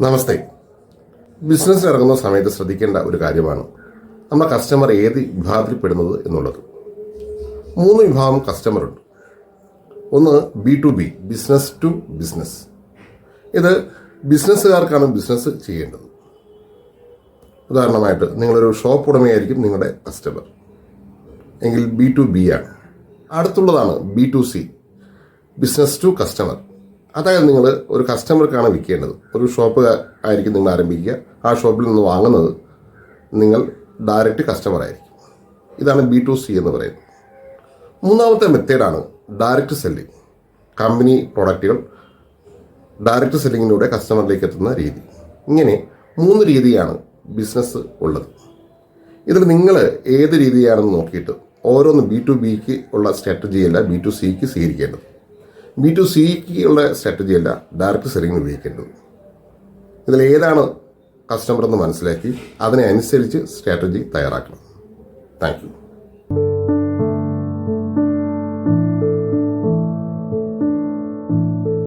നമസ്തേ. Business ഇറങ്ങുന്ന സമയത്ത് ശ്രദ്ധിക്കേണ്ട ഒരു കാര്യമാണ് നമ്മുടെ കസ്റ്റമർ ഏത് വിഭാഗത്തിൽപ്പെടുന്നത് എന്നുള്ളത്. മൂന്ന് വിഭാഗം കസ്റ്റമർ ഉണ്ട്. ഒന്ന് B to B business to business ഇത് ബിസിനസ്സുകാർക്കാണ് ബിസിനസ് ചെയ്യേണ്ടത്. ഉദാഹരണമായിട്ട് നിങ്ങളൊരു ഷോപ്പ് ഉടമയായിരിക്കും നിങ്ങളുടെ കസ്റ്റമർ എങ്കിൽ ബി ടു ബി ആണ്. അടുത്തുള്ളതാണ് B to C business to customer അതായത് നിങ്ങൾ ഒരു കസ്റ്റമർക്കാണ് വിൽക്കേണ്ടത്. ഒരു ഷോപ്പ് ആയിരിക്കും നിങ്ങൾ ആരംഭിക്കുക. ആ ഷോപ്പിൽ നിന്ന് വാങ്ങുന്നത് നിങ്ങൾ ഡയറക്റ്റ് കസ്റ്റമർ ആയിരിക്കും. ഇതാണ് ബി ടു സി എന്ന് പറയുന്നത്. മൂന്നാമത്തെ മെത്തേഡാണ് ഡയറക്റ്റ് സെല്ലിംഗ് കമ്പനി പ്രൊഡക്റ്റുകൾ ഡയറക്റ്റ് സെല്ലിങ്ങിലൂടെ കസ്റ്റമറിലേക്ക് എത്തുന്ന രീതി. ഇങ്ങനെ മൂന്ന് രീതിയാണ് ബിസിനസ് ഉള്ളത്. ഇതിൽ നിങ്ങൾ ഏത് രീതിയാണെന്ന് നോക്കിയിട്ട് ഓരോന്ന് ബി ടു ബിക്ക് ഉള്ള സ്ട്രാറ്റജിയല്ല ബി ടു സിക്ക് സ്വീകരിക്കേണ്ടത്. ബി ടു സിക്ക് ഉള്ള സ്ട്രാറ്റജി അല്ല ഡയറക്റ്റ് സെല്ലിംഗ് ഉപയോഗിക്കേണ്ടത്. ഇതിൽ ഏതാണ് കസ്റ്റമർ എന്ന് മനസ്സിലാക്കി അതിനനുസരിച്ച് സ്ട്രാറ്റജി തയ്യാറാക്കണം. Thank you